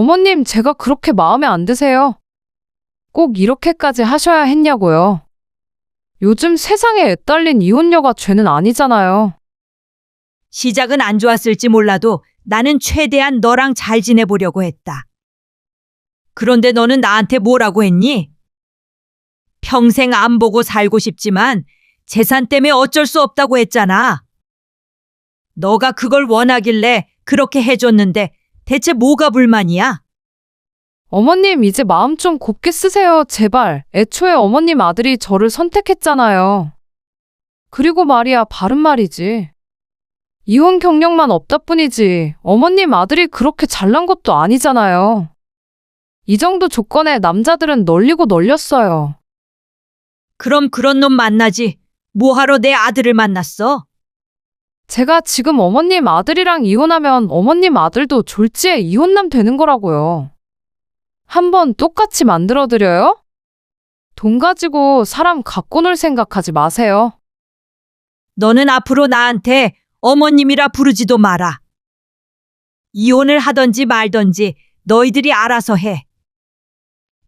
어머님, 제가 그렇게 마음에 안 드세요. 꼭 이렇게까지 하셔야 했냐고요. 요즘 세상에 애딸린 이혼녀가 죄는 아니잖아요. 시작은 안 좋았을지 몰라도 나는 최대한 너랑 잘 지내보려고 했다. 그런데 너는 나한테 뭐라고 했니? 평생 안 보고 살고 싶지만 재산 때문에 어쩔 수 없다고 했잖아. 너가 그걸 원하길래 그렇게 해줬는데 대체 뭐가 불만이야? 어머님, 이제 마음 좀 곱게 쓰세요, 제발. 애초에 어머님 아들이 저를 선택했잖아요. 그리고 말이야, 바른 말이지. 이혼 경력만 없다 뿐이지, 어머님 아들이 그렇게 잘난 것도 아니잖아요. 이 정도 조건에 남자들은 널리고 널렸어요. 그럼 그런 놈 만나지. 뭐하러 내 아들을 만났어? 제가 지금 어머님 아들이랑 이혼하면 어머님 아들도 졸지에 이혼남 되는 거라고요. 한번 똑같이 만들어드려요? 돈 가지고 사람 갖고 놀 생각하지 마세요. 너는 앞으로 나한테 어머님이라 부르지도 마라. 이혼을 하던지 말던지 너희들이 알아서 해.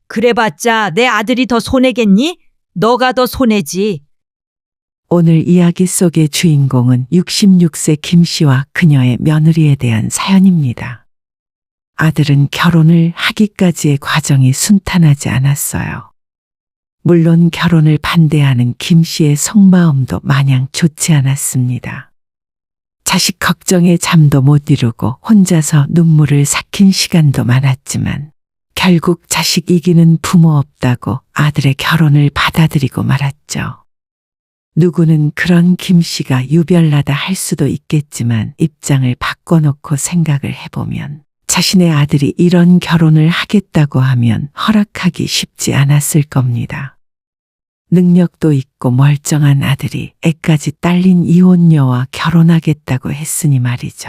그래봤자 내 아들이 더 손해겠니? 너가 더 손해지. 오늘 이야기 속의 주인공은 66세 김 씨와 그녀의 며느리에 대한 사연입니다. 아들은 결혼을 하기까지의 과정이 순탄하지 않았어요. 물론 결혼을 반대하는 김 씨의 속마음도 마냥 좋지 않았습니다. 자식 걱정에 잠도 못 이루고 혼자서 눈물을 삭힌 시간도 많았지만 결국 자식 이기는 부모 없다고 아들의 결혼을 받아들이고 말았죠. 누구는 그런 김 씨가 유별나다 할 수도 있겠지만 입장을 바꿔놓고 생각을 해보면 자신의 아들이 이런 결혼을 하겠다고 하면 허락하기 쉽지 않았을 겁니다. 능력도 있고 멀쩡한 아들이 애까지 딸린 이혼녀와 결혼하겠다고 했으니 말이죠.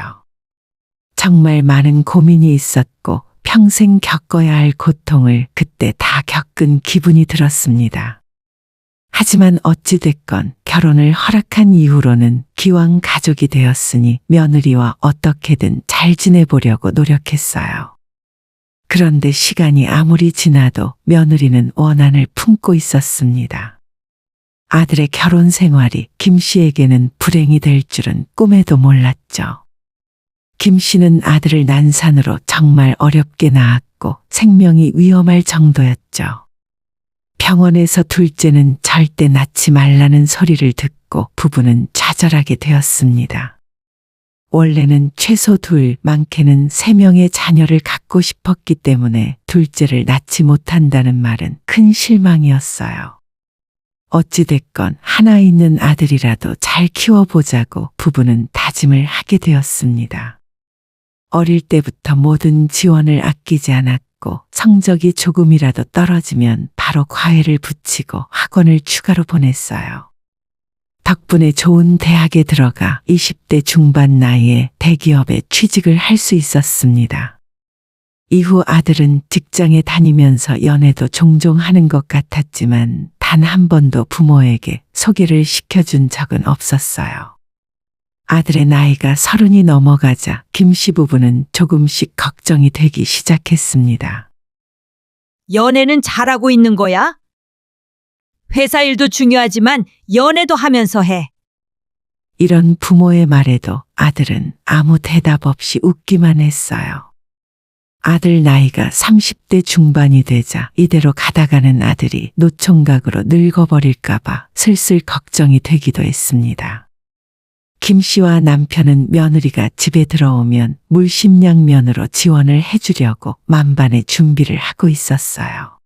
정말 많은 고민이 있었고 평생 겪어야 할 고통을 그때 다 겪은 기분이 들었습니다. 하지만 어찌됐건 결혼을 허락한 이후로는 기왕 가족이 되었으니 며느리와 어떻게든 잘 지내보려고 노력했어요. 그런데 시간이 아무리 지나도 며느리는 원한을 품고 있었습니다. 아들의 결혼 생활이 김 씨에게는 불행이 될 줄은 꿈에도 몰랐죠. 김 씨는 아들을 난산으로 정말 어렵게 낳았고 생명이 위험할 정도였죠. 병원에서 둘째는 절대 낳지 말라는 소리를 듣고 부부는 좌절하게 되었습니다. 원래는 최소 둘, 많게는 세 명의 자녀를 갖고 싶었기 때문에 둘째를 낳지 못한다는 말은 큰 실망이었어요. 어찌됐건 하나 있는 아들이라도 잘 키워보자고 부부는 다짐을 하게 되었습니다. 어릴 때부터 모든 지원을 아끼지 않았고 성적이 조금이라도 떨어지면 바로 과외를 붙이고 학원을 추가로 보냈어요. 덕분에 좋은 대학에 들어가 20대 중반 나이에 대기업에 취직을 할 수 있었습니다. 이후 아들은 직장에 다니면서 연애도 종종 하는 것 같았지만 단 한 번도 부모에게 소개를 시켜준 적은 없었어요. 아들의 나이가 서른이 넘어가자 김씨 부부는 조금씩 걱정이 되기 시작했습니다. 연애는 잘하고 있는 거야? 회사 일도 중요하지만 연애도 하면서 해. 이런 부모의 말에도 아들은 아무 대답 없이 웃기만 했어요. 아들 나이가 30대 중반이 되자 이대로 가다가는 아들이 노총각으로 늙어버릴까봐 슬슬 걱정이 되기도 했습니다. 김 씨와 남편은 며느리가 집에 들어오면 물심양면으로 지원을 해주려고 만반의 준비를 하고 있었어요.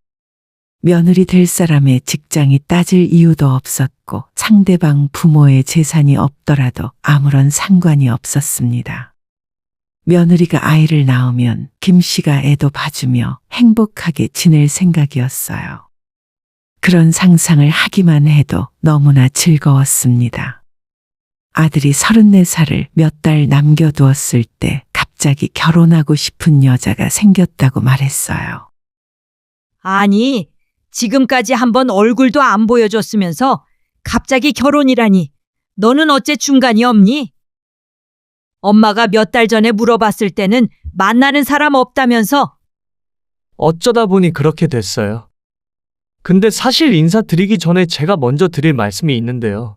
며느리 될 사람의 직장이 따질 이유도 없었고 상대방 부모의 재산이 없더라도 아무런 상관이 없었습니다. 며느리가 아이를 낳으면 김 씨가 애도 봐주며 행복하게 지낼 생각이었어요. 그런 상상을 하기만 해도 너무나 즐거웠습니다. 아들이 34살을 몇 달 남겨두었을 때 갑자기 결혼하고 싶은 여자가 생겼다고 말했어요. 아니, 지금까지 한번 얼굴도 안 보여줬으면서 갑자기 결혼이라니. 너는 어째 중간이 없니? 엄마가 몇 달 전에 물어봤을 때는 만나는 사람 없다면서 어쩌다 보니 그렇게 됐어요. 근데 사실 인사드리기 전에 제가 먼저 드릴 말씀이 있는데요.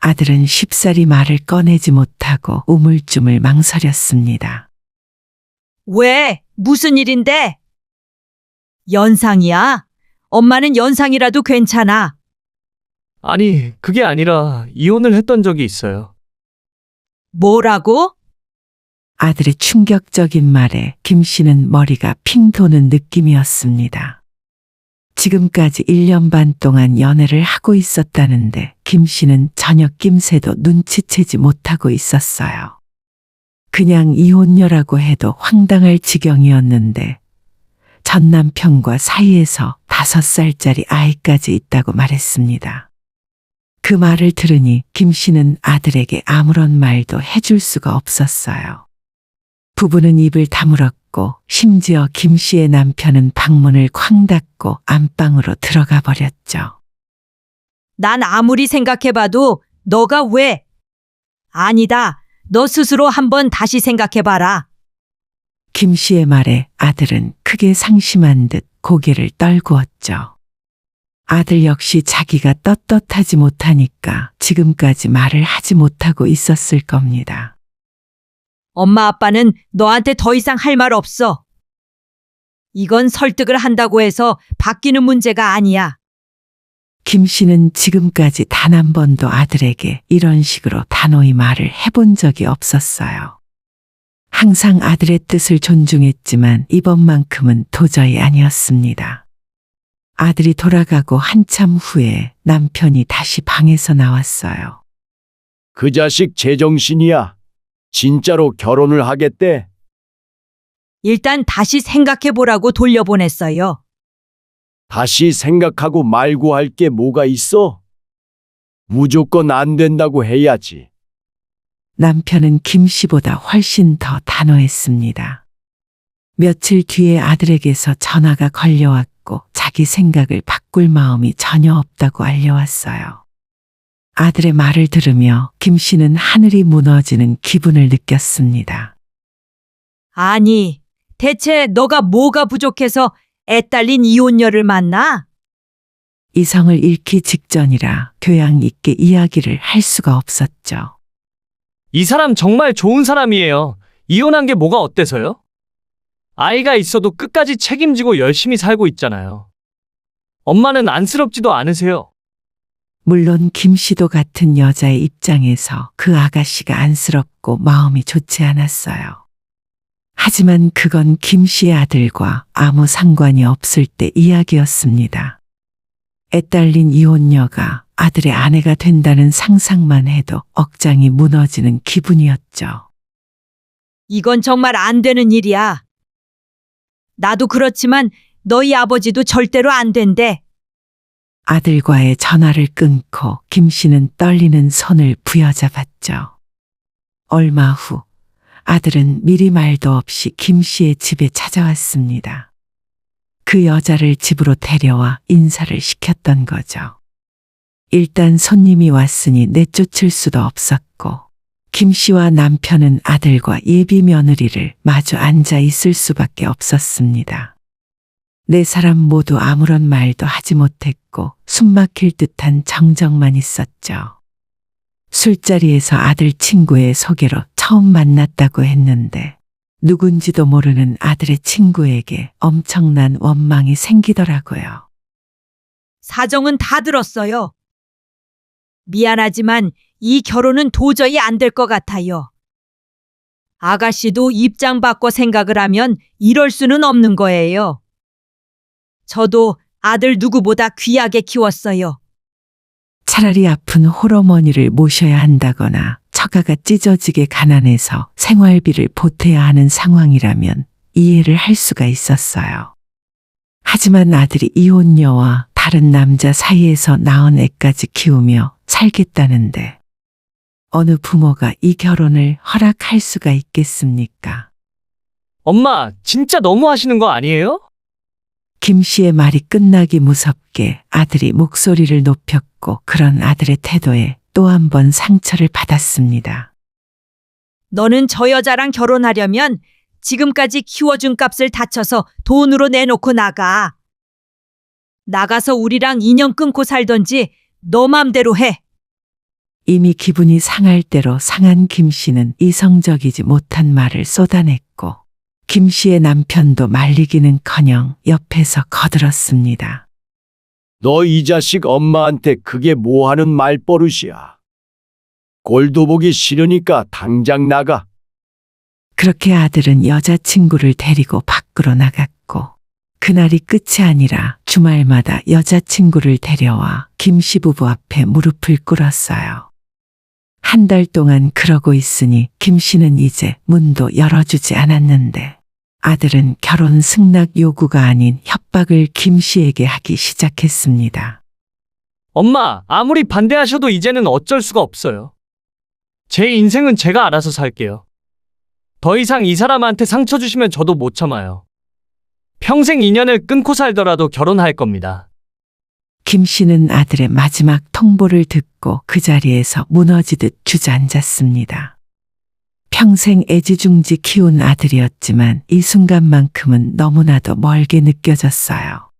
아들은 쉽사리 말을 꺼내지 못하고 우물쭈물 망설였습니다. 왜? 무슨 일인데? 연상이야? 엄마는 연상이라도 괜찮아. 아니, 그게 아니라 이혼을 했던 적이 있어요. 뭐라고? 아들의 충격적인 말에 김 씨는 머리가 핑 도는 느낌이었습니다. 지금까지 1년 반 동안 연애를 하고 있었다는데 김 씨는 전혀 낌새도 눈치채지 못하고 있었어요. 그냥 이혼녀라고 해도 황당할 지경이었는데 전 남편과 사이에서 다섯 살짜리 아이까지 있다고 말했습니다. 그 말을 들으니 김 씨는 아들에게 아무런 말도 해줄 수가 없었어요. 부부는 입을 다물었고 심지어 김 씨의 남편은 방문을 쾅 닫고 안방으로 들어가 버렸죠. 난 아무리 생각해봐도 너가 왜? 아니다. 너 스스로 한번 다시 생각해봐라. 김 씨의 말에 아들은 크게 상심한 듯 고개를 떨구었죠. 아들 역시 자기가 떳떳하지 못하니까 지금까지 말을 하지 못하고 있었을 겁니다. 엄마 아빠는 너한테 더 이상 할 말 없어. 이건 설득을 한다고 해서 바뀌는 문제가 아니야. 김 씨는 지금까지 단 한 번도 아들에게 이런 식으로 단호히 말을 해본 적이 없었어요. 항상 아들의 뜻을 존중했지만 이번만큼은 도저히 아니었습니다. 아들이 돌아가고 한참 후에 남편이 다시 방에서 나왔어요. 그 자식 제정신이야. 진짜로 결혼을 하겠대. 일단 다시 생각해보라고 돌려보냈어요. 다시 생각하고 말고 할 게 뭐가 있어? 무조건 안 된다고 해야지. 남편은 김 씨보다 훨씬 더 단호했습니다. 며칠 뒤에 아들에게서 전화가 걸려왔고 자기 생각을 바꿀 마음이 전혀 없다고 알려왔어요. 아들의 말을 들으며 김 씨는 하늘이 무너지는 기분을 느꼈습니다. 아니, 대체 너가 뭐가 부족해서 애딸린 이혼녀를 만나? 이성을 잃기 직전이라 교양 있게 이야기를 할 수가 없었죠. 이 사람 정말 좋은 사람이에요. 이혼한 게 뭐가 어때서요? 아이가 있어도 끝까지 책임지고 열심히 살고 있잖아요. 엄마는 안쓰럽지도 않으세요. 물론 김 씨도 같은 여자의 입장에서 그 아가씨가 안쓰럽고 마음이 좋지 않았어요. 하지만 그건 김 씨의 아들과 아무 상관이 없을 때 이야기였습니다. 애딸린 이혼녀가 아들의 아내가 된다는 상상만 해도 억장이 무너지는 기분이었죠. 이건 정말 안 되는 일이야. 나도 그렇지만 너희 아버지도 절대로 안 된대. 아들과의 전화를 끊고 김 씨는 떨리는 손을 부여잡았죠. 얼마 후 아들은 미리 말도 없이 김 씨의 집에 찾아왔습니다. 그 여자를 집으로 데려와 인사를 시켰던 거죠. 일단 손님이 왔으니 내쫓을 수도 없었고, 김 씨와 남편은 아들과 예비 며느리를 마주 앉아 있을 수밖에 없었습니다. 네 사람 모두 아무런 말도 하지 못했고 숨막힐 듯한 정적만 있었죠. 술자리에서 아들 친구의 소개로 처음 만났다고 했는데 누군지도 모르는 아들의 친구에게 엄청난 원망이 생기더라고요. 사정은 다 들었어요. 미안하지만 이 결혼은 도저히 안 될 것 같아요. 아가씨도 입장 바꿔 생각을 하면 이럴 수는 없는 거예요. 저도 아들 누구보다 귀하게 키웠어요. 차라리 아픈 홀어머니를 모셔야 한다거나 처가가 찢어지게 가난해서 생활비를 보태야 하는 상황이라면 이해를 할 수가 있었어요. 하지만 아들이 이혼녀와 다른 남자 사이에서 낳은 애까지 키우며 살겠다는데 어느 부모가 이 결혼을 허락할 수가 있겠습니까? 엄마, 진짜 너무 하시는 거 아니에요? 김 씨의 말이 끝나기 무섭게 아들이 목소리를 높였고 그런 아들의 태도에 또 한 번 상처를 받았습니다. 너는 저 여자랑 결혼하려면 지금까지 키워준 값을 다쳐서 돈으로 내놓고 나가. 나가서 우리랑 인연 끊고 살던지 너 맘대로 해. 이미 기분이 상할 대로 상한 김 씨는 이성적이지 못한 말을 쏟아냈고 김 씨의 남편도 말리기는 커녕 옆에서 거들었습니다. 너 이 자식 엄마한테 그게 뭐 하는 말버릇이야. 꼴도 보기 싫으니까 당장 나가. 그렇게 아들은 여자친구를 데리고 밖으로 나갔고 그날이 끝이 아니라 주말마다 여자친구를 데려와 김 씨 부부 앞에 무릎을 꿇었어요. 한 달 동안 그러고 있으니 김 씨는 이제 문도 열어주지 않았는데 아들은 결혼 승낙 요구가 아닌 협박을 김 씨에게 하기 시작했습니다. 엄마, 아무리 반대하셔도 이제는 어쩔 수가 없어요. 제 인생은 제가 알아서 살게요. 더 이상 이 사람한테 상처 주시면 저도 못 참아요. 평생 인연을 끊고 살더라도 결혼할 겁니다. 김 씨는 아들의 마지막 통보를 듣고 그 자리에서 무너지듯 주저앉았습니다. 평생 애지중지 키운 아들이었지만 이 순간만큼은 너무나도 멀게 느껴졌어요.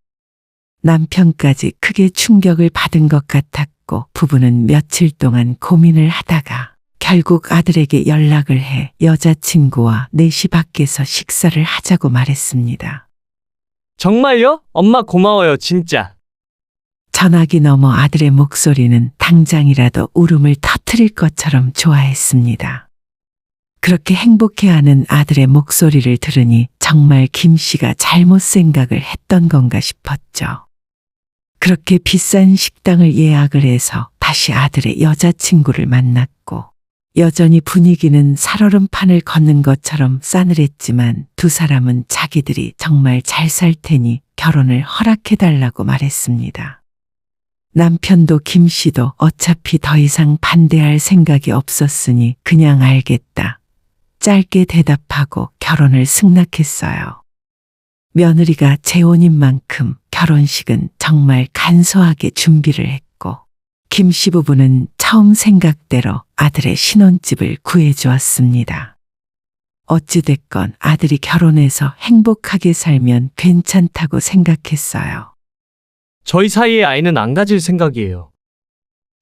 남편까지 크게 충격을 받은 것 같았고 부부는 며칠 동안 고민을 하다가 결국 아들에게 연락을 해 여자친구와 4시 밖에서 식사를 하자고 말했습니다. 정말요? 엄마 고마워요, 진짜. 전화기 너머 아들의 목소리는 당장이라도 울음을 터트릴 것처럼 좋아했습니다. 그렇게 행복해하는 아들의 목소리를 들으니 정말 김 씨가 잘못 생각을 했던 건가 싶었죠. 그렇게 비싼 식당을 예약을 해서 다시 아들의 여자친구를 만났고 여전히 분위기는 살얼음판을 걷는 것처럼 싸늘했지만 두 사람은 자기들이 정말 잘 살 테니 결혼을 허락해달라고 말했습니다. 남편도 김 씨도 어차피 더 이상 반대할 생각이 없었으니 그냥 알겠다. 짧게 대답하고 결혼을 승낙했어요. 며느리가 재혼인 만큼 결혼식은 정말 간소하게 준비를 했고 김 씨 부부는 처음 생각대로 아들의 신혼집을 구해주었습니다. 어찌됐건 아들이 결혼해서 행복하게 살면 괜찮다고 생각했어요. 저희 사이에 아이는 안 가질 생각이에요.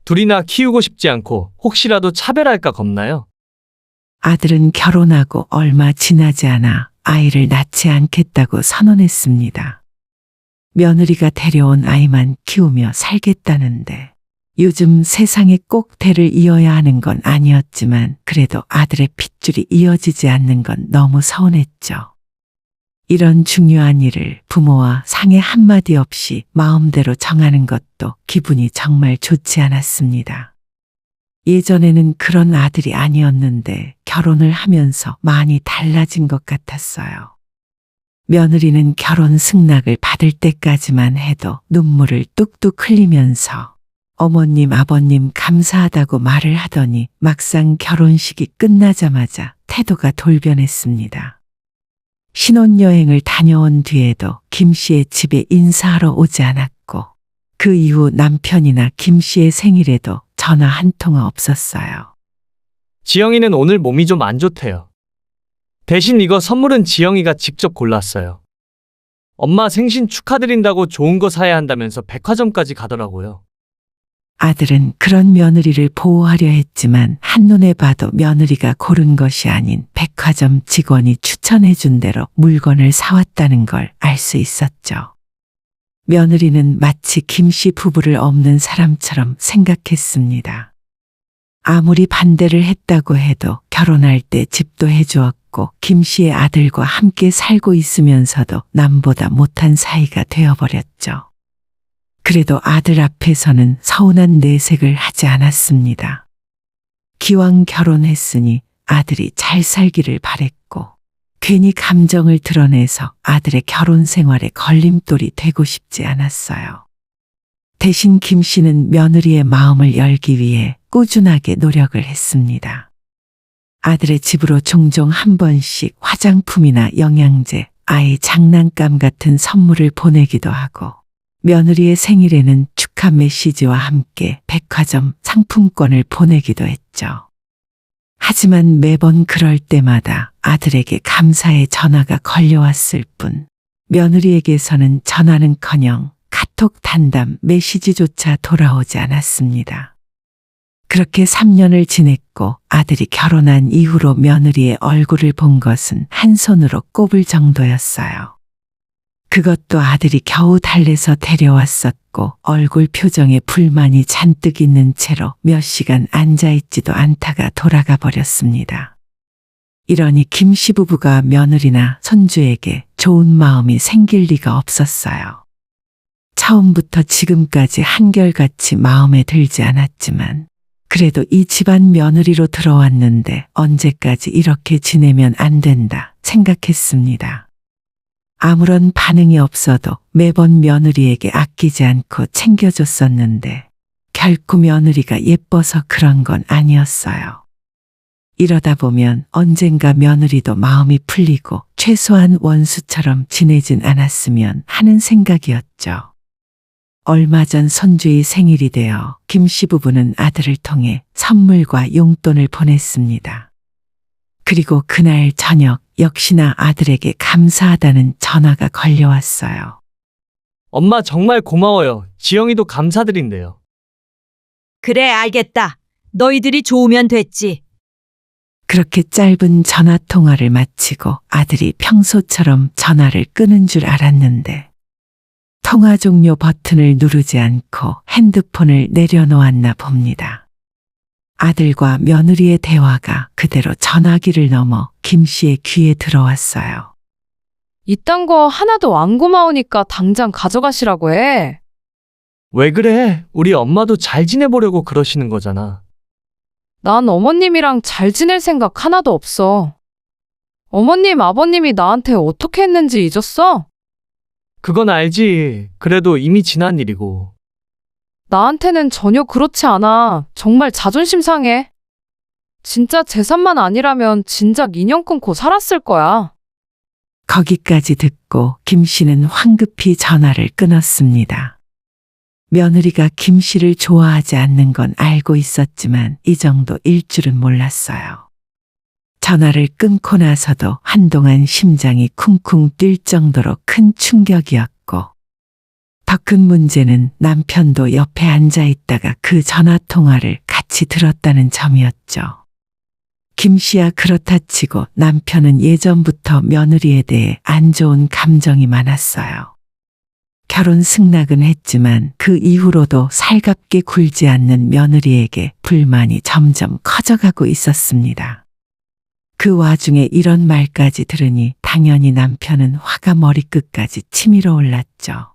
둘이나 키우고 싶지 않고 혹시라도 차별할까 겁나요? 아들은 결혼하고 얼마 지나지 않아 아이를 낳지 않겠다고 선언했습니다. 며느리가 데려온 아이만 키우며 살겠다는데 요즘 세상에 꼭 대를 이어야 하는 건 아니었지만 그래도 아들의 핏줄이 이어지지 않는 건 너무 서운했죠. 이런 중요한 일을 부모와 상의 한마디 없이 마음대로 정하는 것도 기분이 정말 좋지 않았습니다. 예전에는 그런 아들이 아니었는데 결혼을 하면서 많이 달라진 것 같았어요. 며느리는 결혼 승낙을 받을 때까지만 해도 눈물을 뚝뚝 흘리면서 어머님, 아버님 감사하다고 말을 하더니 막상 결혼식이 끝나자마자 태도가 돌변했습니다. 신혼여행을 다녀온 뒤에도 김 씨의 집에 인사하러 오지 않았고 그 이후 남편이나 김 씨의 생일에도 전화 한 통화 없었어요. 지영이는 오늘 몸이 좀 안 좋대요. 대신 이거 선물은 지영이가 직접 골랐어요. 엄마 생신 축하드린다고 좋은 거 사야 한다면서 백화점까지 가더라고요. 아들은 그런 며느리를 보호하려 했지만 한눈에 봐도 며느리가 고른 것이 아닌 백화점 직원이 추천해준 대로 물건을 사왔다는 걸 알 수 있었죠. 며느리는 마치 김씨 부부를 없는 사람처럼 생각했습니다. 아무리 반대를 했다고 해도 결혼할 때 집도 해주었고 김씨의 아들과 함께 살고 있으면서도 남보다 못한 사이가 되어버렸죠. 그래도 아들 앞에서는 서운한 내색을 하지 않았습니다. 기왕 결혼했으니 아들이 잘 살기를 바랬고, 괜히 감정을 드러내서 아들의 결혼 생활에 걸림돌이 되고 싶지 않았어요. 대신 김 씨는 며느리의 마음을 열기 위해 꾸준하게 노력을 했습니다. 아들의 집으로 종종 한 번씩 화장품이나 영양제, 아이 장난감 같은 선물을 보내기도 하고, 며느리의 생일에는 축하 메시지와 함께 백화점 상품권을 보내기도 했죠. 하지만 매번 그럴 때마다 아들에게 감사의 전화가 걸려왔을 뿐 며느리에게서는 전화는커녕 카톡 단담 메시지조차 돌아오지 않았습니다. 그렇게 3년을 지냈고 아들이 결혼한 이후로 며느리의 얼굴을 본 것은 한 손으로 꼽을 정도였어요. 그것도 아들이 겨우 달래서 데려왔었고 얼굴 표정에 불만이 잔뜩 있는 채로 몇 시간 앉아있지도 않다가 돌아가 버렸습니다. 이러니 김씨 부부가 며느리나 손주에게 좋은 마음이 생길 리가 없었어요. 처음부터 지금까지 한결같이 마음에 들지 않았지만 그래도 이 집안 며느리로 들어왔는데 언제까지 이렇게 지내면 안 된다 생각했습니다. 아무런 반응이 없어도 매번 며느리에게 아끼지 않고 챙겨줬었는데 결코 며느리가 예뻐서 그런 건 아니었어요. 이러다 보면 언젠가 며느리도 마음이 풀리고 최소한 원수처럼 지내진 않았으면 하는 생각이었죠. 얼마 전 손주의 생일이 되어 김 씨 부부는 아들을 통해 선물과 용돈을 보냈습니다. 그리고 그날 저녁 역시나 아들에게 감사하다는 전화가 걸려왔어요. 엄마 정말 고마워요. 지영이도 감사드린대요. 그래, 알겠다. 너희들이 좋으면 됐지. 그렇게 짧은 전화 통화를 마치고 아들이 평소처럼 전화를 끄는 줄 알았는데 통화 종료 버튼을 누르지 않고 핸드폰을 내려놓았나 봅니다. 아들과 며느리의 대화가 그대로 전화기를 넘어 김 씨의 귀에 들어왔어요. 이딴 거 하나도 안 고마우니까 당장 가져가시라고 해. 왜 그래? 우리 엄마도 잘 지내보려고 그러시는 거잖아. 난 어머님이랑 잘 지낼 생각 하나도 없어. 어머님, 아버님이 나한테 어떻게 했는지 잊었어? 그건 알지. 그래도 이미 지난 일이고. 나한테는 전혀 그렇지 않아. 정말 자존심 상해. 진짜 재산만 아니라면 진작 인연 끊고 살았을 거야. 거기까지 듣고 김 씨는 황급히 전화를 끊었습니다. 며느리가 김 씨를 좋아하지 않는 건 알고 있었지만 이 정도 일 줄은 몰랐어요. 전화를 끊고 나서도 한동안 심장이 쿵쿵 뛸 정도로 큰 충격이었고 더 큰 문제는 남편도 옆에 앉아 있다가 그 전화 통화를 같이 들었다는 점이었죠. 김 씨야 그렇다 치고 남편은 예전부터 며느리에 대해 안 좋은 감정이 많았어요. 결혼 승낙은 했지만 그 이후로도 살갑게 굴지 않는 며느리에게 불만이 점점 커져가고 있었습니다. 그 와중에 이런 말까지 들으니 당연히 남편은 화가 머리끝까지 치밀어 올랐죠.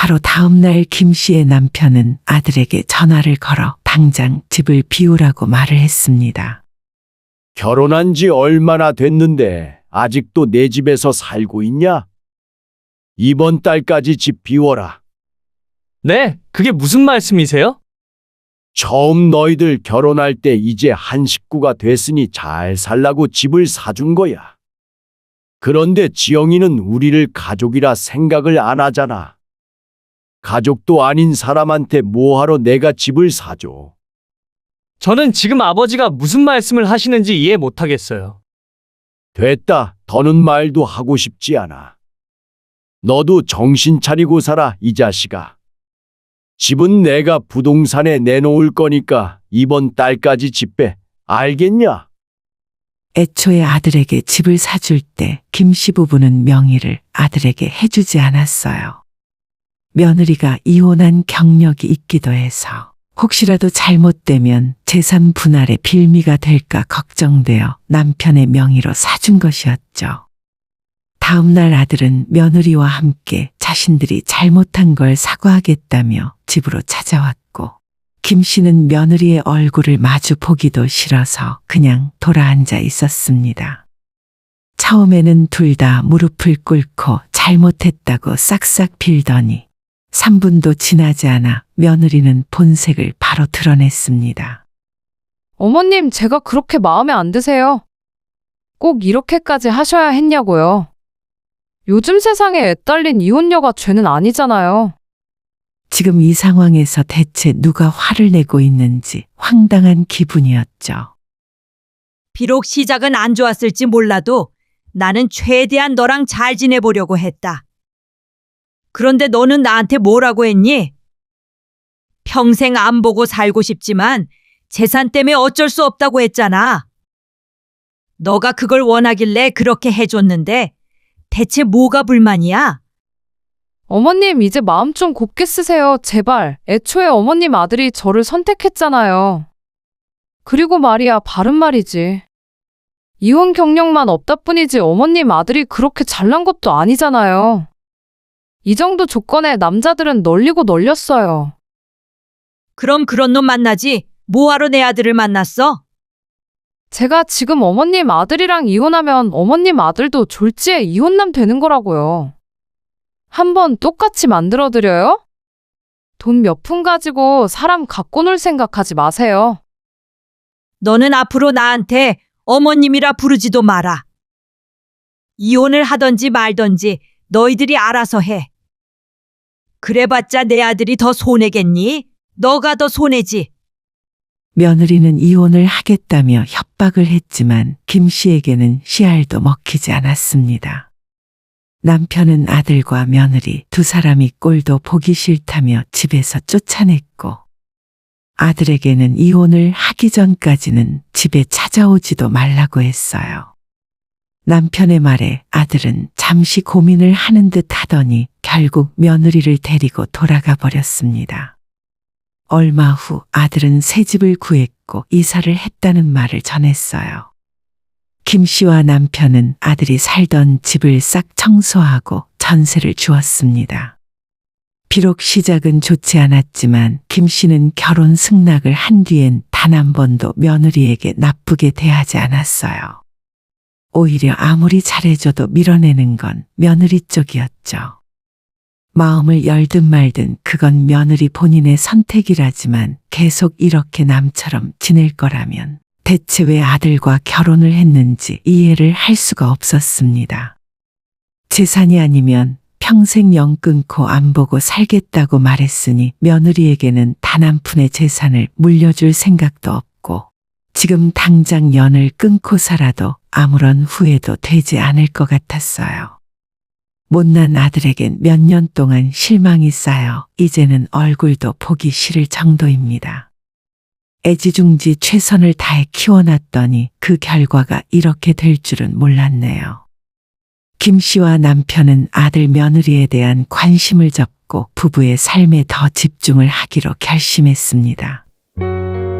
바로 다음날 김 씨의 남편은 아들에게 전화를 걸어 당장 집을 비우라고 말을 했습니다. 결혼한 지 얼마나 됐는데 아직도 내 집에서 살고 있냐? 이번 달까지 집 비워라. 네? 그게 무슨 말씀이세요? 처음 너희들 결혼할 때 이제 한 식구가 됐으니 잘 살라고 집을 사준 거야. 그런데 지영이는 우리를 가족이라 생각을 안 하잖아. 가족도 아닌 사람한테 뭐하러 내가 집을 사줘. 저는 지금 아버지가 무슨 말씀을 하시는지 이해 못하겠어요. 됐다. 더는 말도 하고 싶지 않아. 너도 정신 차리고 살아, 이 자식아. 집은 내가 부동산에 내놓을 거니까 이번 달까지 집배. 알겠냐? 애초에 아들에게 집을 사줄 때 김 씨 부부는 명의를 아들에게 해주지 않았어요. 며느리가 이혼한 경력이 있기도 해서 혹시라도 잘못되면 재산 분할의 빌미가 될까 걱정되어 남편의 명의로 사준 것이었죠. 다음날 아들은 며느리와 함께 자신들이 잘못한 걸 사과하겠다며 집으로 찾아왔고 김 씨는 며느리의 얼굴을 마주 보기도 싫어서 그냥 돌아앉아 있었습니다. 처음에는 둘 다 무릎을 꿇고 잘못했다고 싹싹 빌더니 3분도 지나지 않아 며느리는 본색을 바로 드러냈습니다. 어머님, 제가 그렇게 마음에 안 드세요. 꼭 이렇게까지 하셔야 했냐고요. 요즘 세상에 애 딸린 이혼녀가 죄는 아니잖아요. 지금 이 상황에서 대체 누가 화를 내고 있는지 황당한 기분이었죠. 비록 시작은 안 좋았을지 몰라도 나는 최대한 너랑 잘 지내보려고 했다. 그런데 너는 나한테 뭐라고 했니? 평생 안 보고 살고 싶지만 재산 때문에 어쩔 수 없다고 했잖아. 너가 그걸 원하길래 그렇게 해줬는데 대체 뭐가 불만이야? 어머님, 이제 마음 좀 곱게 쓰세요. 제발. 애초에 어머님 아들이 저를 선택했잖아요. 그리고 말이야, 바른 말이지. 이혼 경력만 없다 뿐이지 어머님 아들이 그렇게 잘난 것도 아니잖아요. 이 정도 조건에 남자들은 널리고 널렸어요. 그럼 그런 놈 만나지 뭐하러 내 아들을 만났어? 제가 지금 어머님 아들이랑 이혼하면 어머님 아들도 졸지에 이혼남 되는 거라고요. 한번 똑같이 만들어드려요? 돈 몇 푼 가지고 사람 갖고 놀 생각하지 마세요. 너는 앞으로 나한테 어머님이라 부르지도 마라. 이혼을 하던지 말던지 너희들이 알아서 해. 그래봤자 내 아들이 더 손해겠니? 너가 더 손해지. 며느리는 이혼을 하겠다며 협박을 했지만 김 씨에게는 씨알도 먹히지 않았습니다. 남편은 아들과 며느리 두 사람이 꼴도 보기 싫다며 집에서 쫓아냈고 아들에게는 이혼을 하기 전까지는 집에 찾아오지도 말라고 했어요. 남편의 말에 아들은 잠시 고민을 하는 듯 하더니 결국 며느리를 데리고 돌아가 버렸습니다. 얼마 후 아들은 새 집을 구했고 이사를 했다는 말을 전했어요. 김 씨와 남편은 아들이 살던 집을 싹 청소하고 전세를 주었습니다. 비록 시작은 좋지 않았지만 김 씨는 결혼 승낙을 한 뒤엔 단 한 번도 며느리에게 나쁘게 대하지 않았어요. 오히려 아무리 잘해줘도 밀어내는 건 며느리 쪽이었죠. 마음을 열든 말든 그건 며느리 본인의 선택이라지만 계속 이렇게 남처럼 지낼 거라면 대체 왜 아들과 결혼을 했는지 이해를 할 수가 없었습니다. 재산이 아니면 평생 영 끊고 안 보고 살겠다고 말했으니 며느리에게는 단 한 푼의 재산을 물려줄 생각도 없고 지금 당장 연을 끊고 살아도 아무런 후회도 되지 않을 것 같았어요. 못난 아들에겐 몇 년 동안 실망이 쌓여 이제는 얼굴도 보기 싫을 정도입니다. 애지중지 최선을 다해 키워놨더니 그 결과가 이렇게 될 줄은 몰랐네요. 김 씨와 남편은 아들 며느리에 대한 관심을 접고 부부의 삶에 더 집중을 하기로 결심했습니다.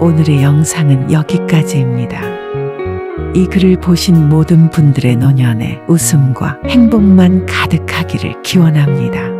오늘의 영상은 여기까지입니다. 이 글을 보신 모든 분들의 노년에 웃음과 행복만 가득하기를 기원합니다.